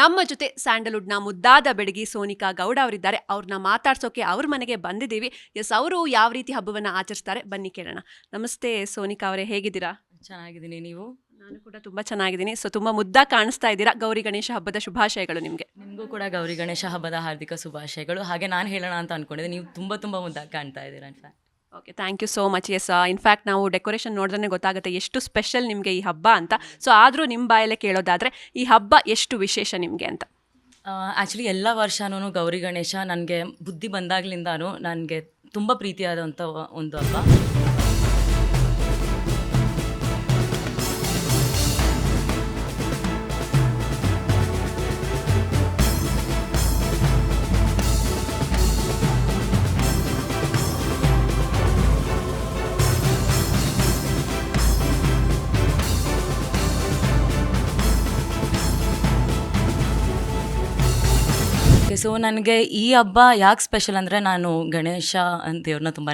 ನಮ್ಮ ಜೊತೆ ಸ್ಯಾಂಡಲ್ವುಡ್ನ ಮುದ್ದಾದ ಬೆಡಗಿ ಸೋನಿಕಾ ಗೌಡ ಅವರಿದ್ದಾರೆ. ಅವ್ರನ್ನ ಮಾತಾಡ್ಸೋಕೆ ಅವ್ರ ಮನೆಗೆ ಬಂದಿದ್ದೀವಿ. ಎಸ್ ಅವರು ಯಾವ ರೀತಿ ಹಬ್ಬವನ್ನು ಆಚರಿಸ್ತಾರೆ? ಬನ್ನಿ ಕೇಳೋಣ. ನಮಸ್ತೆ ಸೋನಿಕಾ ಅವರೇ ಹೇಗಿದ್ದೀರಾ? ಚೆನ್ನಾಗಿದ್ದೀನಿ. ನೀವು? ನಾನು ಕೂಡ ತುಂಬ ಚೆನ್ನಾಗಿದ್ದೀನಿ. ಸೊ ತುಂಬ ಮುದ್ದಾ ಕಾಣಿಸ್ತಾ ಇದ್ದೀರಾ? ಗೌರಿ ಗಣೇಶ ಹಬ್ಬದ ಶುಭಾಶಯಗಳು ನಿಮಗೆ. ನಿಮಗೂ ಕೂಡ ಗೌರಿ ಗಣೇಶ ಹಬ್ಬದ ಹಾರ್ದಿಕ ಶುಭಾಶಯಗಳು. ಹಾಗೆ ನಾನು ಹೇಳೋಣ ಅಂತ ಅನ್ಕೊಂಡಿದ್ದೆ. ನೀವು ತುಂಬ ತುಂಬ ಮುದ್ದಾಗಿ ಕಾಣ್ತಾ ಇದ್ದೀರಾ in fact okay thank you so much yes in fact ನಾವು ಡೆಕೋರೇಷನ್ ನೋಡಿದ್ರೆ ಗೊತ್ತಾಗುತ್ತೆ ಎಷ್ಟು ಸ್ಪೆಷಲ್ ನಿಮಗೆ ಈ ಹಬ್ಬ ಅಂತ. ಸೊ ಆದರೂ ನಿಮ್ಮ ಬಾಯಲ್ಲೇ ಕೇಳೋದಾದರೆ, ಈ ಹಬ್ಬ ಎಷ್ಟು ವಿಶೇಷ ನಿಮಗೆ ಅಂತ? ಆ್ಯಕ್ಚುಲಿ ಎಲ್ಲ ವರ್ಷನೂ ಗೌರಿ ಗಣೇಶ ನನಗೆ ಬುದ್ಧಿ ಬಂದಾಗ್ಲಿಂದಾನು ನನಗೆ ತುಂಬ ಪ್ರೀತಿಯಾದಂಥ ಒಂದು ಹಬ್ಬ. ಸೊ ನನಗೆ ಈ ಹಬ್ಬ ಯಾಕೆ ಸ್ಪೆಷಲ್ ಅಂದರೆ ನಾನು ಗಣೇಶ ಅಂತ ದೇವ್ರನ್ನ ತುಂಬಾ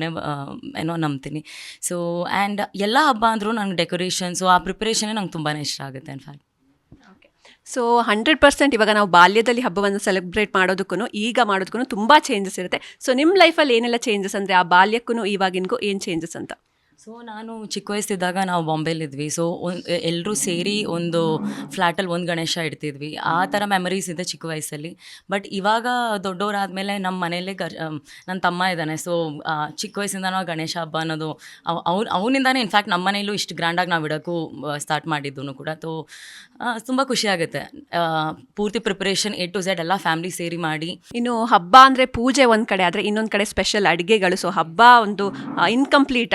ಏನೋ ನಂಬ್ತೀನಿ. ಸೊ ಆ್ಯಂಡ್ ಎಲ್ಲ ಹಬ್ಬ ಅಂದರೂ ನನಗೆ ಡೆಕೋರೇಷನ್ ಸೊ ಆ ಪ್ರಿಪ್ರೇಷನ್ನೇ ನಂಗೆ ತುಂಬಾ ಇಷ್ಟ ಆಗುತ್ತೆ ಇನ್ಫ್ಯಾಕ್ಟ್ ಸೊ ಹಂಡ್ರೆಡ್ ಪರ್ಸೆಂಟ್ ಇವಾಗ ನಾವು ಬಾಲ್ಯದಲ್ಲಿ ಹಬ್ಬವನ್ನು ಸೆಲೆಬ್ರೇಟ್ ಮಾಡೋದಕ್ಕೂ ಈಗ ಮಾಡೋದಕ್ಕೂ ತುಂಬ ಚೇಂಜಸ್ ಇರುತ್ತೆ. ಸೊ ನಿಮ್ಮ ಲೈಫಲ್ಲಿ ಏನೆಲ್ಲ ಚೇಂಜಸ್ ಅಂದರೆ ಆ ಬಾಲ್ಯಕ್ಕೂ ಇವಾಗಿನಗೂ ಏನು ಚೇಂಜಸ್ ಅಂತ? ಸೊ ನಾನು ಚಿಕ್ಕ ವಯಸ್ಸಿದ್ದಾಗ ನಾವು ಬಾಂಬೆಲಿದ್ವಿ ಸೊ ಎಲ್ಲರೂ ಸೇರಿ ಒಂದು ಫ್ಲ್ಯಾಟಲ್ಲಿ ಒಂದು ಗಣೇಶ ಇಡ್ತಿದ್ವಿ. ಆ ಥರ ಮೆಮರೀಸ್ ಇದೆ ಚಿಕ್ಕ ವಯಸ್ಸಲ್ಲಿ. ಬಟ್ ಇವಾಗ ದೊಡ್ಡವರಾದಮೇಲೆ ನಮ್ಮ ಮನೆಯಲ್ಲೇ ನನ್ನ ತಮ್ಮ ಇದ್ದಾನೆ. ಸೊ ಚಿಕ್ಕ ವಯಸ್ಸಿಂದ ನಾವು ಗಣೇಶ ಹಬ್ಬ ಅನ್ನೋದು ಅವ್ನು, ಅವನಿಂದಾನೇ ಇನ್ಫ್ಯಾಕ್ಟ್ ನಮ್ಮ ಮನೇಲೂ ಇಷ್ಟು ಗ್ರ್ಯಾಂಡಾಗಿ ನಾವು ಇಡೋಕ್ಕೂ ಸ್ಟಾರ್ಟ್ ಮಾಡಿದ್ದು ಕೂಡ. ತೋ ತುಂಬ ಖುಷಿಯಾಗುತ್ತೆ ಪೂರ್ತಿ ಪ್ರಿಪ್ರೇಷನ್ ಎ ಟು ಝೆಡ್ ಎಲ್ಲ ಫ್ಯಾಮಿಲಿ ಸೇರಿ ಮಾಡಿ. ಇನ್ನು ಹಬ್ಬ ಅಂದರೆ ಪೂಜೆ ಒಂದು ಕಡೆ, ಆದರೆ ಇನ್ನೊಂದು ಕಡೆ ಸ್ಪೆಷಲ್ ಅಡುಗೆಗಳು. ಸೊ ಹಬ್ಬ ಒಂದು ಇನ್ಕಂಪ್ಲೀಟ್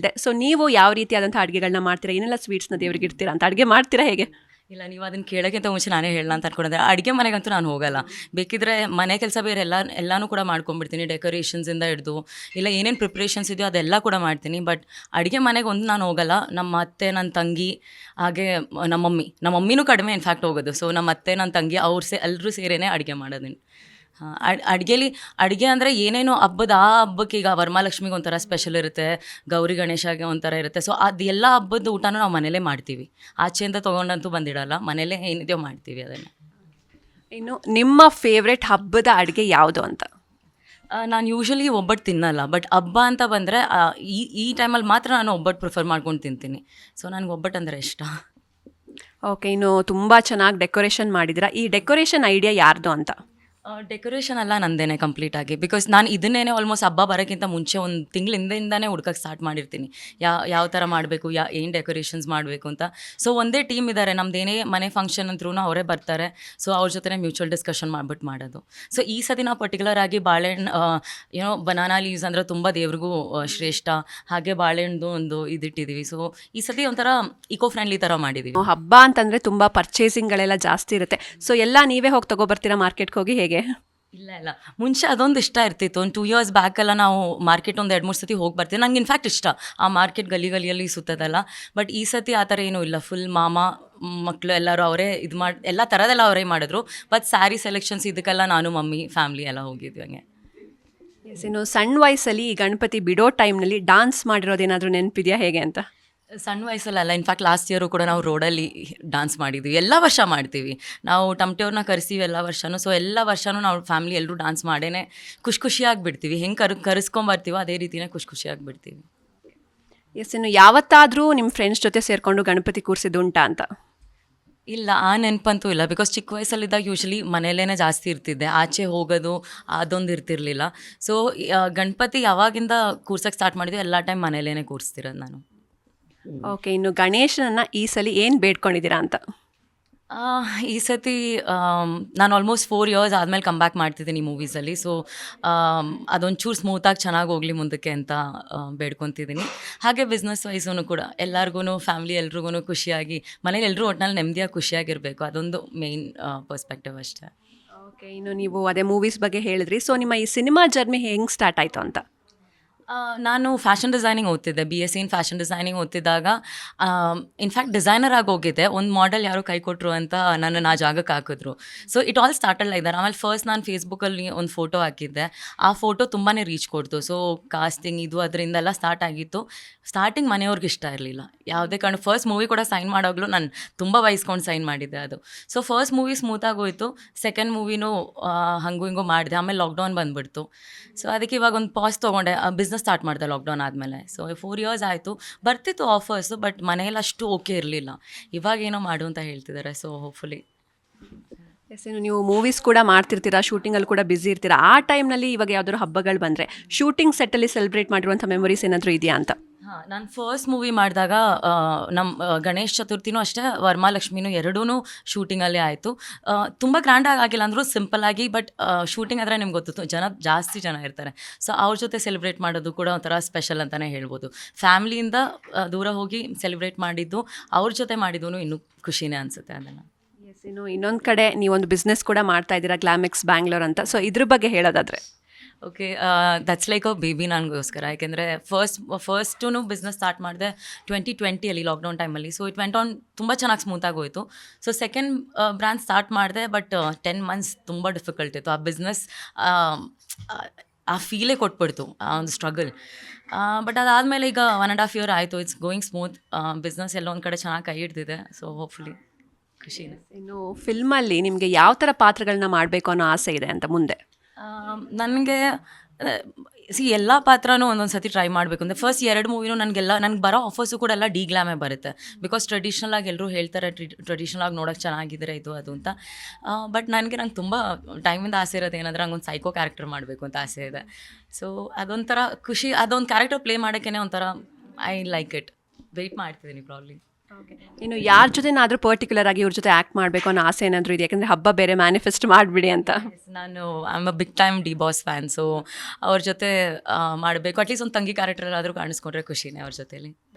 ಅಡುಗೆಗಳಿಲ್ಲದೆ ಸೊ ನೀವು ಯಾವ ರೀತಿಯಾದಂಥ ಅಡುಗೆಗಳನ್ನ ಮಾಡ್ತೀರಾ? ಏನೆಲ್ಲ ಸ್ವೀಟ್ಸ್ನ ದೇವ್ರಿಗೆ ಇಡ್ತೀರಾ ಅಂತ? ಅಡುಗೆ ಮಾಡ್ತೀರಾ ಹೇಗೆ? ಇಲ್ಲ, ನೀವು ಅದನ್ನು ಕೇಳೋಕ್ಕಿಂತ ಮುಂಚೆ ನಾನೇ ಹೇಳಲ್ಲ ಅಂತ ಅನ್ಕೊಂಡಿದ್ದೆ. ಅಡುಗೆ ಮನೆಗಂತೂ ನಾನು ಹೋಗಲ್ಲ. ಬೇಕಿದ್ರೆ ಮನೆ ಕೆಲಸ ಬೇರೆ ಎಲ್ಲ, ಎಲ್ಲನೂ ಕೂಡ ಮಾಡ್ಕೊಂಡ್ಬಿಡ್ತೀನಿ. ಡೆಕೋರೇಷನ್ಸಿಂದ ಹಿಡಿದು, ಇಲ್ಲ ಏನೇನು ಪ್ರಿಪ್ರೇಷನ್ಸ್ ಇದೆಯೋ ಅದೆಲ್ಲ ಕೂಡ ಮಾಡ್ತೀನಿ. ಬಟ್ ಅಡುಗೆ ಮನೆಗೆ ಒಂದು ನಾನು ಹೋಗಲ್ಲ. ನಮ್ಮ ಅತ್ತೆ ನನ್ನ ತಂಗಿ, ಹಾಗೆ ನಮ್ಮ ಮಮ್ಮಿ ನಮ್ಮ ಮಮ್ಮಿನೂ ಕಡಿಮೆ ಇನ್ಫ್ಯಾಕ್ಟ್ ಹೋಗೋದು. ಸೊ ನಮ್ಮ ಅತ್ತೆ ನನ್ನ ತಂಗಿ, ಅವ್ರು ಸೇ ಎಲ್ಲರೂ ಸೇರೇ ಅಡುಗೆ ಮಾಡೋದೀನಿ. ಅಡುಗೆಲಿ ಅಡುಗೆ ಅಂದರೆ ಏನೇನೋ ಹಬ್ಬದ ಆ ಹಬ್ಬಕ್ಕೆ ಈಗ ವರಮಹಾಲಕ್ಷ್ಮಿಗೆ ಒಂಥರ ಸ್ಪೆಷಲ್ ಇರುತ್ತೆ ಗೌರಿ ಗಣೇಶಗೆ ಒಂಥರ ಇರುತ್ತೆ. ಸೊ ಅದು ಎಲ್ಲ ಹಬ್ಬದ ಊಟನೂ ನಾವು ಮನೇಲೇ ಮಾಡ್ತೀವಿ. ಆಚೆಯಿಂದ ತೊಗೊಂಡಂತೂ ಬಂದಿಡಲ್ಲ ಮನೇಲೇ ಏನಿದೆಯೋ ಮಾಡ್ತೀವಿ ಅದನ್ನು. ಇನ್ನು ನಿಮ್ಮ ಫೇವ್ರೆಟ್ ಹಬ್ಬದ ಅಡುಗೆ ಯಾವುದು ಅಂತ? ನಾನು ಯೂಶ್ವಲಿ ಒಬ್ಬಟ್ಟು ತಿನ್ನಲ್ಲ ಬಟ್ ಹಬ್ಬ ಅಂತ ಬಂದರೆ ಈ ಈ ಟೈಮಲ್ಲಿ ಮಾತ್ರ ನಾನು ಒಬ್ಬಟ್ಟು ಪ್ರಿಫರ್ ಮಾಡ್ಕೊಂಡು ತಿಂತೀನಿ. ಸೊ ನನಗೆ ಒಬ್ಬಟ್ಟು ಅಂದರೆ ಇಷ್ಟ. ಓಕೆ ಇನ್ನು ತುಂಬ ಚೆನ್ನಾಗಿ ಡೆಕೋರೇಷನ್ ಮಾಡಿದಿರಾ ಈ ಡೆಕೋರೇಷನ್ ಐಡಿಯಾ ಯಾರ್ದು ಅಂತ? ಡೆಕೋರೇಷನ್ ಎಲ್ಲ ನಂದೇನೆ ಕಂಪ್ಲೀಟ್ ಆಗಿ. ಬಿಕಾಸ್ ನಾನು ಇದನ್ನೇನೆ ಆಲ್ಮೋಸ್ಟ್ ಹಬ್ಬ ಬರೋಕ್ಕಿಂತ ಮುಂಚೆ ಒಂದು ತಿಂಗಳಿಂದಿಂದನೇ ಹುಡ್ಕಕ್ಕೆ ಸ್ಟಾರ್ಟ್ ಮಾಡಿರ್ತೀನಿ. ಯಾವ ಯಾವ ಥರ ಮಾಡಬೇಕು, ಯಾ, ಏನು ಡೆಕೋರೇಷನ್ಸ್ ಮಾಡಬೇಕು ಅಂತ. ಸೊ ಒಂದೇ ಟೀಮ್ ಇದ್ದಾರೆ ನಮ್ದೇನೇ ಮನೆ ಫಂಕ್ಷನ್ ಅಂದ್ರೂ ಅವರೇ ಬರ್ತಾರೆ. ಸೊ ಅವ್ರ ಜೊತೆ ಮ್ಯೂಚುವಲ್ ಡಿಸ್ಕಷನ್ ಮಾಡ್ಬಿಟ್ಟು ಮಾಡೋದು. ಸೊ ಈ ಸತಿ ನಾವು ಪರ್ಟಿಕ್ಯುಲರ್ ಆಗಿ ಬಾಳೆಹಣ್ಣು ಏನೋ ಬನಾನಾ ಲೀವ್ಸ್ ಅಂದರೆ ತುಂಬ ದೇವ್ರಿಗೂ ಶ್ರೇಷ್ಠ. ಹಾಗೆ ಬಾಳೆಹಣ್ಣು ಒಂದು ಇದಿಟ್ಟಿದ್ದೀವಿ ಸೊ ಈ ಸತಿ ಒಂಥರ ಇಕೋ ಫ್ರೆಂಡ್ಲಿ ಥರ ಮಾಡಿದ್ದೀವಿ ಹಬ್ಬ ಅಂತಂದರೆ ತುಂಬ ಪರ್ಚೇಸಿಂಗ್ಗಳೆಲ್ಲ ಜಾಸ್ತಿ ಇರುತ್ತೆ. ಸೊ ಎಲ್ಲ ನೀವೇ ಹೋಗಿ ತಗೊಬರ್ತೀರಾ ಮಾರ್ಕೆಟ್ಗೆ ಹೋಗಿ ಹೇಗೆ? ಇಲ್ಲ ಇಲ್ಲ. ಮುಂಚೆ ಅದೊಂದು ಇಷ್ಟ ಇರ್ತಿತ್ತು. ಒಂದು ಟೂ ಇಯರ್ಸ್ ಬ್ಯಾಕೆಲ್ಲ ನಾವು ಮಾರ್ಕೆಟ್ ಒಂದು ಎರಡು, ಮೂರು ಸತಿ ಹೋಗಿ ಬರ್ತೀವಿ ನನಗೆ ಇನ್ಫ್ಯಾಕ್ಟ್ ಇಷ್ಟ. ಆ ಮಾರ್ಕೆಟ್ ಗಲಿ ಗಲಿಯಲ್ಲಿ ಸುತ್ತದಲ್ಲ. ಬಟ್ ಈ ಸತಿ ಆ ಥರ ಏನೂ ಇಲ್ಲ. ಫುಲ್ ಮಾಮ ಮಕ್ಕಳು ಎಲ್ಲರೂ ಅವರೇ ಇದು ಮಾಡಿ, ಎಲ್ಲ ಥರದೆಲ್ಲ ಅವರೇ ಮಾಡಿದ್ರು. ಬಟ್ ಸ್ಯಾರಿ ಸೆಲೆಕ್ಷನ್ಸ್ ಇದಕ್ಕೆಲ್ಲ ನಾನು, ಮಮ್ಮಿ ಫ್ಯಾಮ್ಲಿ ಎಲ್ಲ ಹೋಗಿದ್ವಿ ಹಂಗೆ. ಎಸ್ ಇನ್ನು ಸಣ್ಣ ವಯಸ್ಸಲ್ಲಿ ಈ ಗಣಪತಿ ಬಿಡೋ ಟೈಮ್ನಲ್ಲಿ ಡಾನ್ಸ್ ಮಾಡಿರೋದೇನಾದರೂ ನೆನಪಿದೆಯಾ ಹೇಗೆ ಅಂತ? ಸಣ್ಣ ವಯಸ್ಸಲ್ಲ ಇನ್ಫ್ಯಾಕ್ಟ್ ಲಾಸ್ಟ್ ಇಯರು ಕೂಡ ನಾವು ರೋಡಲ್ಲಿ ಡಾನ್ಸ್ ಮಾಡಿದ್ವಿ. ಎಲ್ಲ ವರ್ಷ ಮಾಡ್ತೀವಿ. ನಾವು ಟಮಟೆಯವ್ರನ್ನ ಕರೆಸ್ತೀವಿ ಎಲ್ಲ ವರ್ಷನೂ. ಸೊ ಎಲ್ಲ ವರ್ಷನೂ ನಾವು ಫ್ಯಾಮಿಲಿ ಎಲ್ಲರೂ ಡಾನ್ಸ್ ಮಾಡೇ ಖುಷಿ ಖುಷಿಯಾಗಿ ಬಿಡ್ತೀವಿ ಹೆಂಗೆ ಕರ್ ಕರೆಸ್ಕೊಂಬರ್ತೀವೋ ಅದೇ ರೀತಿನೇ ಖುಷಿ ಖುಷಿಯಾಗಿ ಬಿಡ್ತೀವಿ ಎಸ್ ಇನ್ನು ಯಾವತ್ತಾದರೂ ನಿಮ್ಮ ಫ್ರೆಂಡ್ಸ್ ಜೊತೆ ಸೇರಿಕೊಂಡು ಗಣಪತಿ ಕೂರಿಸಿದ್ದು ಉಂಟಾ ಅಂತ? ಇಲ್ಲ ಆ ನೆನಪಂತೂ ಇಲ್ಲ. ಬಿಕಾಸ್ ಚಿಕ್ಕ ವಯಸ್ಸಲ್ಲಿದ್ದಾಗ ಯೂಶ್ವಲಿ ಮನೆಯಲ್ಲೇ ಜಾಸ್ತಿ ಇರ್ತಿದ್ದೆ. ಆಚೆ ಹೋಗೋದು ಅದೊಂದು ಇರ್ತಿರ್ಲಿಲ್ಲ. ಸೊ ಗಣಪತಿ ಯಾವಾಗಿಂದ ಕೂರ್ಸಕ್ಕೆ ಸ್ಟಾರ್ಟ್ ಮಾಡಿದ್ವಿ ಎಲ್ಲ ಟೈಮ್ ಮನೆಯಲ್ಲೇ ಕೂರಿಸ್ತಿರೋದು ನಾನು. ಓಕೆ ಇನ್ನು ಗಣೇಶನನ್ನ ಈ ಸಲ ಏನು ಬೇಡ್ಕೊಂಡಿದ್ದೀರಾ ಅಂತ? ಆ, ಈ ಸತಿ ನಾನು ಆಲ್ಮೋಸ್ಟ್ ಫೋರ್ ಇಯರ್ಸ್ ಆದಮೇಲೆ ಕಮ್ ಬ್ಯಾಕ್ ಮಾಡ್ತಿದ್ದೀನಿ ಮೂವೀಸಲ್ಲಿ ಸೊ ಅದೊಂಚೂರು ಸ್ಮೂತಾಗಿ ಚೆನ್ನಾಗಿ ಹೋಗಲಿ ಮುಂದಕ್ಕೆ ಅಂತ ಬೇಡ್ಕೊತಿದ್ದೀನಿ. ಹಾಗೆ ಬಿಸ್ನೆಸ್ ವೈಸೂ ಕೂಡ ಎಲ್ಲರಿಗೂ ಫ್ಯಾಮಿಲಿ ಎಲ್ರಿಗೂ ಖುಷಿಯಾಗಿ ಮನೇಲಿ ಎಲ್ಲರೂ ಒಟ್ಟಿನಲ್ಲಿ ನೆಮ್ಮದಿಯಾಗಿ ಖುಷಿಯಾಗಿರಬೇಕು. ಅದೊಂದು ಮೇಯ್ನ್ ಪರ್ಸ್ಪೆಕ್ಟಿವ್ ಅಷ್ಟೇ. ಓಕೆ ಇನ್ನು ನೀವು ಅದೇ ಮೂವೀಸ್ ಬಗ್ಗೆ ಹೇಳಿದ್ರಿ. ಸೊ ನಿಮ್ಮ ಈ ಸಿನಿಮಾ ಜರ್ನಿ ಹೆಂಗೆ ಸ್ಟಾರ್ಟ್ ಆಯಿತು ಅಂತ? ನಾನು ಫ್ಯಾಷನ್ ಡಿಸೈನಿಂಗ್ ಓದ್ತಿದ್ದೆ B S C in fashion designing ಓದ್ತಿದ್ದಾಗ in fact designer ಆಗಿ ಹೋಗಿದ್ದೆ. ಒಂದು ಮಾಡೆಲ್ ಯಾರೋ ಕೈ ಕೊಟ್ಟರು ಅಂತ ನನ್ನನ್ನು ಆ ಜಾಗಕ್ಕೆ ಹಾಕಿದ್ರು. So it all started like ಆಮೇಲೆ ಫಸ್ಟ್ ನಾನು ಫೇಸ್ಬುಕ್ಕಲ್ಲಿ ಒಂದು ಫೋಟೋ ಹಾಕಿದ್ದೆ. ಆ ಫೋಟೋ ತುಂಬಾ ರೀಚ್ ಕೊಡ್ತು. ಸೊ ಕಾಸ್ಟಿಂಗ್ ಇದು ಅದರಿಂದೆಲ್ಲ ಸ್ಟಾರ್ಟ್ ಆಗಿತ್ತು. ಸ್ಟಾರ್ಟಿಂಗ್ ಮನೆಯವ್ರಿಗೆ ಇಷ್ಟ ಇರಲಿಲ್ಲ. ಯಾವುದೇ ಕಾರಣ ಫಸ್ಟ್ ಮೂವಿ ಕೂಡ ಸೈನ್ ಮಾಡೋಗ್ಲೂ ನಾನು ತುಂಬ ಬಯಸ್ಕೊಂಡು ಸೈನ್ ಮಾಡಿದ್ದೆ ಅದು. ಸೊ ಫಸ್ಟ್ ಮೂವಿ ಸ್ಮೂತಾಗಿ ಹೋಯಿತು. ಸೆಕೆಂಡ್ ಮೂವಿನೂ ಹಂಗೂ ಹಿಂಗೂ ಮಾಡಿದೆ. ಆಮೇಲೆ ಲಾಕ್ಡೌನ್ ಬಂದ್ಬಿಡ್ತು. ಸೊ ಅದಕ್ಕೆ ಇವಾಗ ಒಂದು ಪಾಸ್ ತೊಗೊಂಡೆ. ಬಿಸ್ನೆಸ್ ಸ್ಟಾರ್ಟ್ ಮಾಡಿದೆ ಲಾಕ್ಡೌನ್ ಆದಮೇಲೆ. ಸೊ ಫೋರ್ ಇಯರ್ಸ್ ಆಯಿತು. ಬರ್ತಿತ್ತು ಆಫರ್ಸು ಬಟ್ ಮನೆಯಲ್ಲಿ ಅಷ್ಟು ಓಕೆ ಇರಲಿಲ್ಲ. ಇವಾಗ ಏನೋ ಮಾಡು ಅಂತ ಹೇಳ್ತಿದ್ದಾರೆ ಸೊ ಹೋಪ್ಫುಲಿ ಎಸ್ ಏನು ನೀವು ಮೂವೀಸ್ ಕೂಡ ಮಾಡ್ತಿರ್ತೀರಾ ಶೂಟಿಂಗಲ್ಲಿ ಕೂಡ ಬ್ಯುಸಿ ಇರ್ತೀರಾ? ಆ ಟೈಮ್ನಲ್ಲಿ ಇವಾಗ ಯಾವ್ದಾದ್ರು ಹಬ್ಬಗಳು ಬಂದರೆ ಶೂಟಿಂಗ್ ಸೆಟ್ಟಲ್ಲಿ ಸೆಲೆಬ್ರೇಟ್ ಮಾಡಿರುವಂಥ ಮೆಮೊರೀಸ್ ಏನಾದರೂ ಇದೆಯಾ ಅಂತ? ನಾನು ಫಸ್ಟ್ ಮೂವಿ ಮಾಡಿದಾಗ ನಮ್ಮ ಗಣೇಶ್ ಚತುರ್ಥಿನೂ ಅಷ್ಟೇ, ವರ್ಮಾಲಕ್ಷ್ಮಿನೂ ಎರಡೂ ಶೂಟಿಂಗಲ್ಲೇ ಆಯಿತು. ತುಂಬ ಗ್ರ್ಯಾಂಡಾಗಿ ಆಗಿಲ್ಲ ಅಂದರೂ ಸಿಂಪಲ್ಲಾಗಿ ಬಟ್ ಶೂಟಿಂಗ್ ಆದರೆ ನಿಮ್ಗೆ ಗೊತ್ತಿತ್ತು ಜನ ಜಾಸ್ತಿ ಜನ ಇರ್ತಾರೆ. ಸೊ ಅವ್ರ ಜೊತೆ ಸೆಲೆಬ್ರೇಟ್ ಮಾಡೋದು ಕೂಡ ಒಂಥರ ಸ್ಪೆಷಲ್ ಅಂತಲೇ ಹೇಳ್ಬೋದು. ಫ್ಯಾಮ್ಲಿಯಿಂದ ದೂರ ಹೋಗಿ ಸೆಲೆಬ್ರೇಟ್ ಮಾಡಿದ್ದು, ಅವ್ರ ಜೊತೆ ಮಾಡಿದ್ದು ಇನ್ನೂ ಖುಷಿನೇ ಅನಿಸುತ್ತೆ ಅದನ್ನು ಇನ್ನೊಂದು ಕಡೆ ನೀವೊಂದು ಬಿಸ್ನೆಸ್ ಕೂಡ ಮಾಡ್ತಾ ಇದ್ದೀರಾ ಗ್ಲಾಮಿಕ್ಸ್ ಬ್ಯಾಂಗ್ಳೂರ್ ಅಂತ. ಸೊ ಇದ್ರ ಬಗ್ಗೆ ಹೇಳೋದಾದ್ರೆ. Okay that's like a baby ನನಗೋಸ್ಕರ ಯಾಕೆಂದರೆ ಫಸ್ಟ್ ಫಸ್ಟೂ ಬಿಸ್ನೆಸ್ ಸ್ಟಾರ್ಟ್ ಮಾಡಿದೆ ಟ್ವೆಂಟಿ ಟ್ವೆಂಟಿಯಲ್ಲಿ ಲಾಕ್ಡೌನ್ ಟೈಮಲ್ಲಿ ಸೊ ಇಟ್ ವೆಂಟ್ ಆನ್ ತುಂಬ ಚೆನ್ನಾಗಿ ಸ್ಮೂತಾಗಿ ಹೋಯಿತು. ಸೊ ಸೆಕೆಂಡ್ ಬ್ರ್ಯಾಂಡ್ ಸ್ಟಾರ್ಟ್ ಮಾಡಿದೆ ಬಟ್ ಟೆನ್ ಮಂತ್ಸ್ ತುಂಬ ಡಿಫಿಕಲ್ಟ್ ಇತ್ತು. ಆ ಬಿಸ್ನೆಸ್ ಆ ಫೀಲೇ ಕೊಟ್ಬಿಡ್ತು, ಆ ಒಂದು ಸ್ಟ್ರಗಲ್ ಬಟ್ ಅದಾದಮೇಲೆ ಈಗ ಒನ್ ಆ್ಯಂಡ್ ಹಾಫ್ ಇಯರ್ ಆಯಿತು. ಇಟ್ಸ್ ಗೋಯಿಂಗ್ ಸ್ಮೂತ್ ಬಿಸ್ನೆಸ್ ಎಲ್ಲ ಒಂದು ಕಡೆ ಚೆನ್ನಾಗಿ ಕೈ ಹಿಡ್ದಿದೆ. ಸೊ ಹೋಪ್ಫುಲಿ ಖುಷಿ ಇನ್ನು ಫಿಲ್ಮಲ್ಲಿ ನಿಮಗೆ ಯಾವ ಥರ ಪಾತ್ರಗಳನ್ನ ಮಾಡಬೇಕು ಅನ್ನೋ ಆಸೆ ಇದೆ ಅಂತ ಮುಂದೆ? ನನಗೆ ಸಿ ಎಲ್ಲ ಪಾತ್ರನೂ ಒಂದೊಂದು ಸತಿ ಟ್ರೈ ಮಾಡಬೇಕು. ಅಂದರೆ ಫಸ್ಟ್ ಎರಡು ಮೂವಿನೂ ನನಗೆಲ್ಲ, ನನಗೆ ಬರೋ ಆಫರ್ಸು ಕೂಡ ಎಲ್ಲ ಡಿ ಗ್ಲಾಮೇ ಬರುತ್ತೆ. ಬಿಕಾಸ್ ಟ್ರೆಡಿಷ್ನಲ್ ಆಗಿ ಎಲ್ಲರೂ ಹೇಳ್ತಾರೆ ಟ್ರೆಡಿಷ್ನಲ್ ಆಗಿ ನೋಡೋಕೆ ಚೆನ್ನಾಗಿದ್ರೆ ಇದು, ಅದು ಅಂತ. ಬಟ್ ನನಗೆ ನಂಗೆ ತುಂಬ ಟೈಮಿಂದ ಆಸೆ ಇರೋದು ಏನಂದ್ರೆ ನಂಗೆ ಒಂದು ಸೈಕೋ ಕ್ಯಾರೆಕ್ಟರ್ ಮಾಡಬೇಕು ಅಂತ ಆಸೆ ಇದೆ. ಸೊ ಅದೊಂಥರ ಖುಷಿ, ಅದೊಂದು ಕ್ಯಾರೆಕ್ಟರ್ ಪ್ಲೇ ಮಾಡೋಕ್ಕೇ ಒಂಥರ ಐ ಲೈಕ್ ಇಟ್ ವೆಯ್ಟ್ ಮಾಡ್ತಿದ್ದೀನಿ ಪ್ರಾಬ್ಲಿ ಇನ್ನು ಯಾರ ಜೊತೆನಾದರೂ ಪರ್ಟಿಕ್ಯುಲರ್ ಆಗಿ ಇವ್ರ ಜೊತೆ ಆ್ಯಕ್ಟ್ ಮಾಡಬೇಕು ಅನ್ನೋ ಆಸೆ ಏನಾದರೂ ಇದೆ ಯಾಕಂದರೆ ಹಬ್ಬ ಬೇರೆ ಮ್ಯಾನಿಫೆಸ್ಟ್ ಮಾಡಿಬಿಡಿ ಅಂತ. ನಾನು I am a big time D boss fan so ಅವ್ರ ಜೊತೆ ಮಾಡಬೇಕು. ಅಟ್ಲೀಸ್ಟ್ ಒಂದು ತಂಗಿ ಕ್ಯಾರೆಕ್ಟರ್ ಆದರೂ ಕಾಣಿಸ್ಕೊಂಡ್ರೆ ಖುಷಿನೇ ಅವ್ರ ಜೊತೆಲಿ.